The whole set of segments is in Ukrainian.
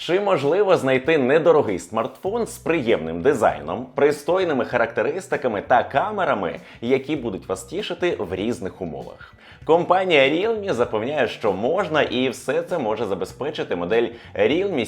Чи можливо знайти недорогий смартфон з приємним дизайном, пристойними характеристиками та камерами, які будуть вас тішити в різних умовах? Компанія Realme запевняє, що можна, і все це може забезпечити модель Realme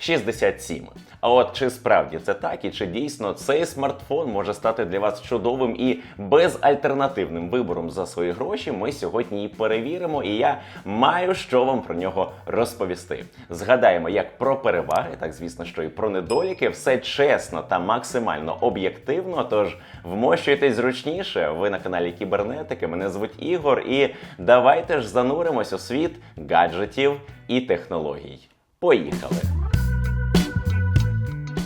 C67. А от чи справді це так, і чи дійсно цей смартфон може стати для вас чудовим і безальтернативним вибором за свої гроші, ми сьогодні і перевіримо, і я маю що вам про нього розповісти. Згадаємо як про переваги, так звісно, що і про недоліки, все чесно та максимально об'єктивно. Тож вмощуйтесь зручніше. Ви на каналі Кібернетики. Мене звуть Ігор, і давайте ж зануримось у світ гаджетів і технологій. Поїхали!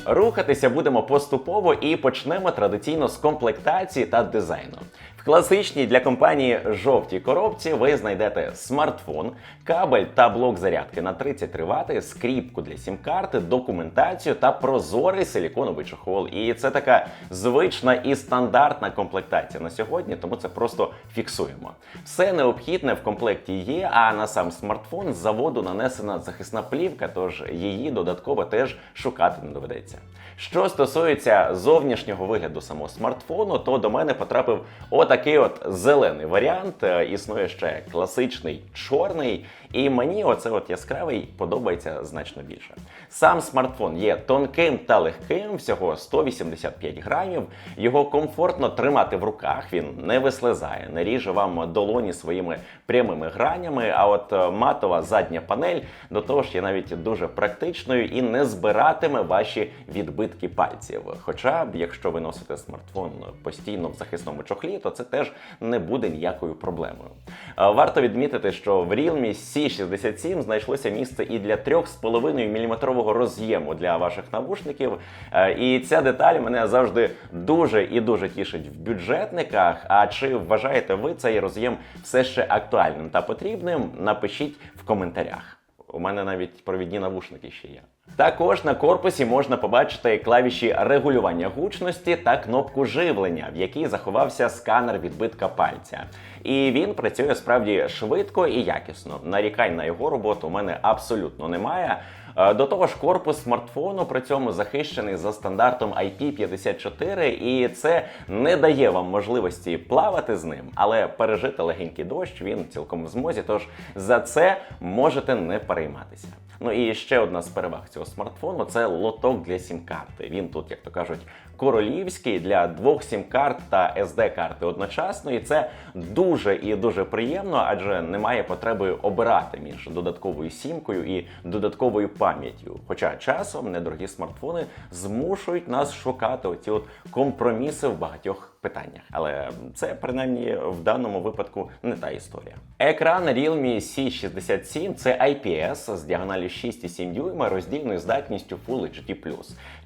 Рухатися будемо поступово і почнемо традиційно з комплектації та дизайну. Класичній для компанії жовтій коробці ви знайдете смартфон, кабель та блок зарядки на 33 Вт, скріпку для сім-карти, документацію та прозорий силіконовий чохол. І це така звична і стандартна комплектація на сьогодні, тому це просто фіксуємо. Все необхідне в комплекті є, а на сам смартфон з заводу нанесена захисна плівка, тож її додатково теж шукати не доведеться. Що стосується зовнішнього вигляду самого смартфону, то до мене потрапив отакий от зелений варіант. Е, Існує ще класичний чорний, і мені оце от яскравий подобається значно більше. Сам смартфон є тонким та легким, всього 185 грамів. Його комфортно тримати в руках, він не вислизає, не ріже вам долоні своїми прямими гранями. А от е, матова задня панель до того ж є навіть дуже практичною і не збиратиме ваші відбитки пальців. Хоча, б якщо ви носите смартфон постійно в захисному чохлі, то це теж не буде ніякою проблемою. Е, Варто відмітити, що в Realme C67 знайшлося місце і для 3,5 мм роз'єму для ваших навушників. Е, І ця деталь мене завжди дуже і дуже тішить в бюджетниках. А чи вважаєте ви цей роз'єм все ще актуальним та потрібним? Напишіть в коментарях. У мене навіть провідні навушники ще є. Також на корпусі можна побачити клавіші регулювання гучності та кнопку живлення, в якій заховався сканер відбитка пальця. І він працює справді швидко і якісно. Нарікань на його роботу у мене абсолютно немає. Е, До того ж, корпус смартфону при цьому захищений за стандартом IP54, і це не дає вам можливості плавати з ним, але пережити легенький дощ він цілком в змозі. Тож за це можете не перейматися. Ну і ще одна з переваг цього смартфону це лоток для сім-карти. Він тут, як то кажуть, королівський для двох сім-карт та SD-карти одночасно. І це дуже і дуже приємно, адже немає потреби обирати між додатковою сімкою і додатковою пам'яттю. Хоча часом недорогі смартфони змушують нас шукати оці от компроміси в багатьох питаннях. Але це принаймні в даному випадку не та історія. Екран Realme C67 це IPS з діагоналю 6,7 дюйма роздільною здатністю Full HD+.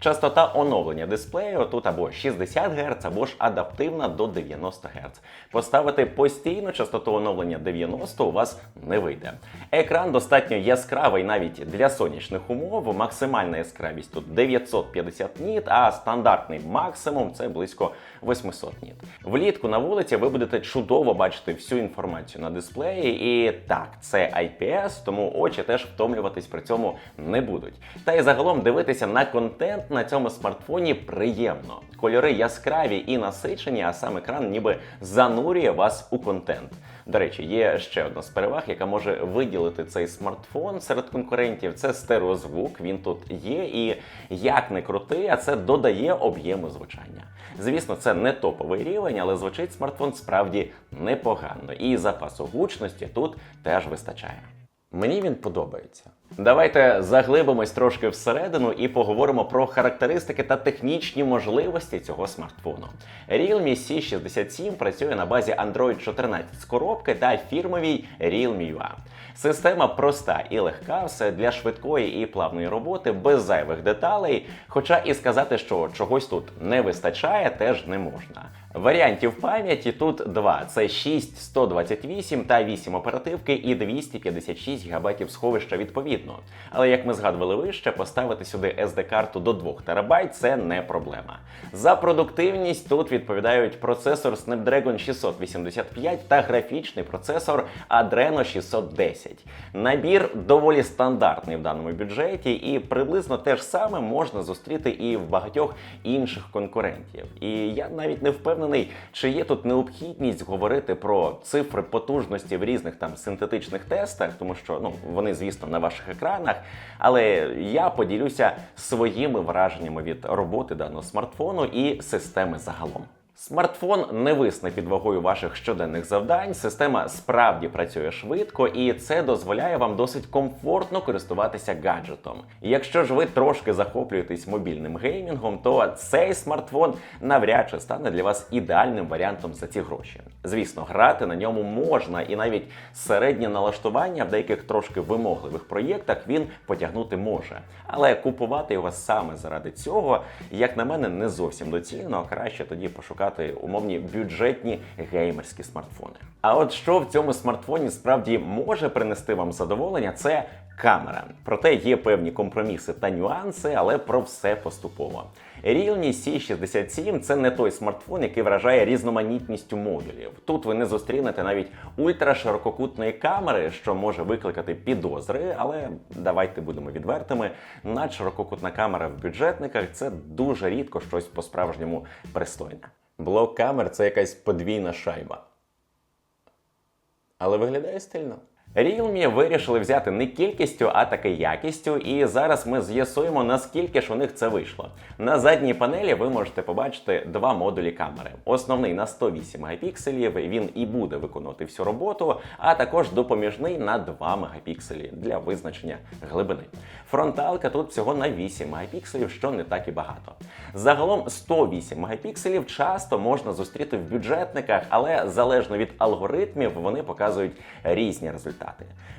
Частота оновлення дисплею тут або 60 Гц, або ж адаптивна до 90 Гц. Поставити постійну частоту оновлення 90 у вас не вийде. Екран достатньо яскравий навіть для сонячних умов. Максимальна яскравість тут 950 ніт, а стандартний максимум це близько 800 ніт. Влітку на вулиці ви будете чудово бачити всю інформацію на дисплеї. І так, це IPS, тому очі теж втомлюватись при цьому не будуть. Та й загалом дивитися на контент на цьому смартфоні приємно. Кольори яскраві і насичені, а сам екран ніби занурює вас у контент. До речі, є ще одна з переваг, яка може виділити цей смартфон серед конкурентів. Це стереозвук. Він тут є, і як не крути, а це додає об'єму звучання. Звісно, це не топовий рівень, але звучить смартфон справді непогано. І запасу гучності тут теж вистачає. Мені він подобається. Давайте заглибимось трошки всередину і поговоримо про характеристики та технічні можливості цього смартфону. Realme C67 працює на базі Android 14 з коробки та фірмовій Realme UA. Система проста і легка, все для швидкої і плавної роботи, без зайвих деталей. Хоча і сказати, що чогось тут не вистачає, теж не можна. Варіантів пам'яті тут два: це 6, 128 та 8 оперативки і 256 ГБ сховища відповідно. Вигідно. Але як ми згадували вище, поставити сюди SD-карту до 2 ТБ це не проблема. За продуктивність тут відповідають процесор Snapdragon 685 та графічний процесор Adreno 610. Набір доволі стандартний в даному бюджеті, і приблизно те ж саме можна зустріти і в багатьох інших конкурентів. І я навіть не впевнений, чи є тут необхідність говорити про цифри потужності в різних там синтетичних тестах, тому що ну вони, звісно, на ваших екранах. Але я поділюся своїми враженнями від роботи даного смартфону і системи загалом. Смартфон не висне під вагою ваших щоденних завдань. Система справді працює швидко, і це дозволяє вам досить комфортно користуватися гаджетом. Якщо ж ви трошки захоплюєтесь мобільним геймінгом, то цей смартфон навряд чи стане для вас ідеальним варіантом за ці гроші. Звісно, грати на ньому можна, і навіть середнє налаштування в деяких трошки вимогливих проєктах він потягнути може. Але купувати його саме заради цього, як на мене, не зовсім доцільно. Краще тоді пошукати умовні бюджетні геймерські смартфони. А от що в цьому смартфоні справді може принести вам задоволення, це камера. Проте є певні компроміси та нюанси, але про все поступово. Realme C67 це не той смартфон, який вражає різноманітністю модулів. Тут ви не зустрінете навіть ультраширококутної камери, що може викликати підозри, але давайте будемо відвертими. Надширококутна камера в бюджетниках це дуже рідко щось по-справжньому пристойне. Блок камер це якась подвійна шайба. Але виглядає стильно. Realme вирішили взяти не кількістю, а таки якістю, і зараз ми з'ясуємо, наскільки ж у них це вийшло. На задній панелі ви можете побачити два модулі камери. Основний на 108 мегапікселів, він і буде виконувати всю роботу, а також допоміжний на 2 мегапікселі для визначення глибини. Фронталка тут всього на 8 мегапікселів, що не так і багато. Загалом 108 мегапікселів часто можна зустріти в бюджетниках, але залежно від алгоритмів вони показують різні результати.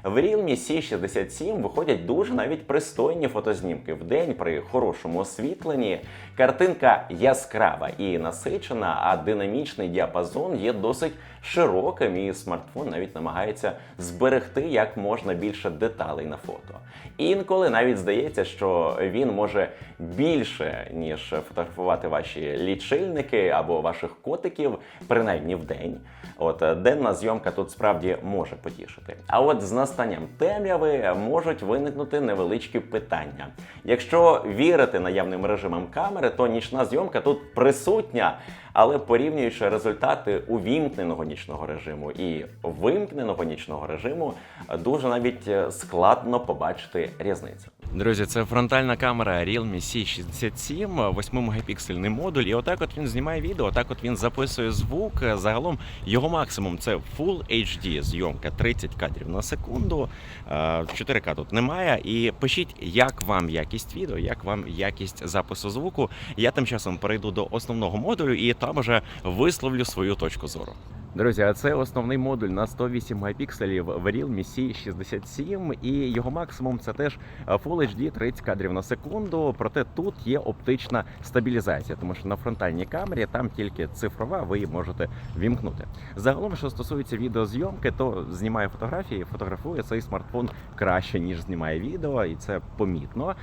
В Realme C67 виходять дуже навіть пристойні фотознімки в день при хорошому освітленні. Картинка яскрава і насичена, а динамічний діапазон є досить широким, і смартфон навіть намагається зберегти як можна більше деталей на фото. Інколи навіть здається, що він може більше ніж фотографувати ваші лічильники або ваших котиків, принаймні в день. От денна зйомка тут справді може потішити. А от з настанням темряви можуть виникнути невеличкі питання. Якщо вірити наявним режимам камери, то нічна зйомка тут присутня, але порівнюючи результати увімкненого нічного режиму і вимкненого нічного режиму, дуже навіть е, складно побачити різницю. Друзі, це фронтальна камера Realme C67, 8-мегапіксельний модуль. І отак от він знімає відео, отак от він записує звук. Загалом його максимум це Full HD зйомка 30 кадрів на секунду. 4К тут немає. І пишіть, як вам якість відео, як вам якість запису звуку. Я тим часом перейду до основного модулю і там уже висловлю свою точку зору. Друзі, це основний модуль на 108 мегапікселів в Realme C67, і його максимум це теж Full HD 30 кадрів на секунду. Проте тут є оптична стабілізація, тому що на фронтальній камері там тільки цифрова, ви її можете вімкнути. Загалом, що стосується відеозйомки, то знімає фотографії, фотографує цей смартфон краще ніж знімає відео, і це помітно.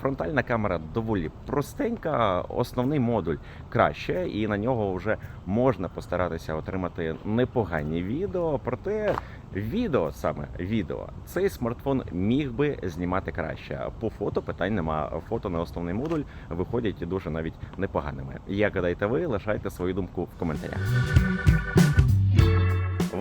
Фронтальна камера доволі простенька, основний модуль краще, і на нього вже можна постаратися отримати непогані відео. Проте відео саме відео цей смартфон міг би знімати краще. По фото питань нема. Фото на основний модуль виходять дуже навіть непоганими. Як гадаєте ви, лишайте свою думку в коментарях.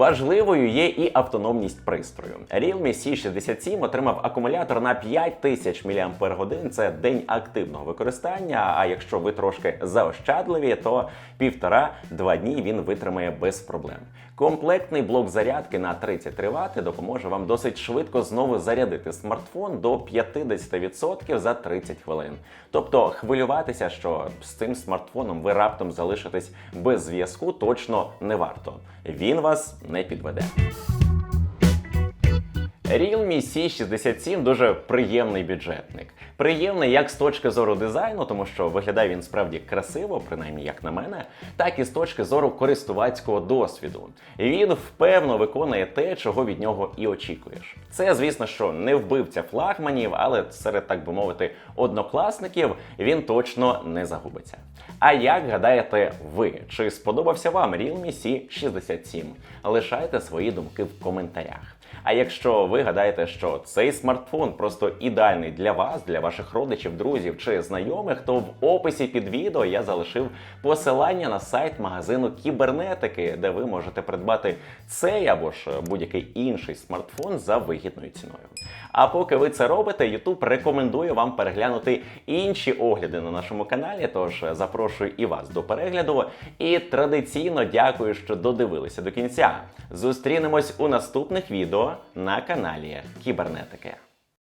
Важливою є і автономність пристрою. Realme C67 отримав акумулятор на 5000 мАч. Це день активного використання. А якщо ви трошки заощадливі, то півтора-два дні він витримає без проблем. Комплектний блок зарядки на 33 Вт допоможе вам досить швидко знову зарядити смартфон до 50% за 30 хвилин. Тобто хвилюватися, що з цим смартфоном ви раптом залишитесь без зв'язку, точно не варто. Він вас не підведе. Realme C67 дуже приємний бюджетник. Приємний як з точки зору дизайну, тому що виглядає він справді красиво, принаймні як на мене, так і з точки зору користувацького досвіду. Він впевно виконує те, чого від нього і очікуєш. Це, звісно, що не вбивця флагманів, але серед, так би мовити, однокласників він точно не загубиться. А як гадаєте ви, чи сподобався вам Realme C67? Лишайте свої думки в коментарях. А якщо ви гадаєте, що цей смартфон просто ідеальний для вас, для ваших родичів, друзів чи знайомих, то в описі під відео я залишив посилання на сайт магазину кібернетики, де ви можете придбати цей або ж будь-який інший смартфон за вигідною ціною. А поки ви це робите, YouTube рекомендує вам переглянути інші огляди на нашому каналі. Тож запрошую і вас до перегляду. І традиційно дякую, що додивилися до кінця. Зустрінемось у наступних на каналі Кібернетики.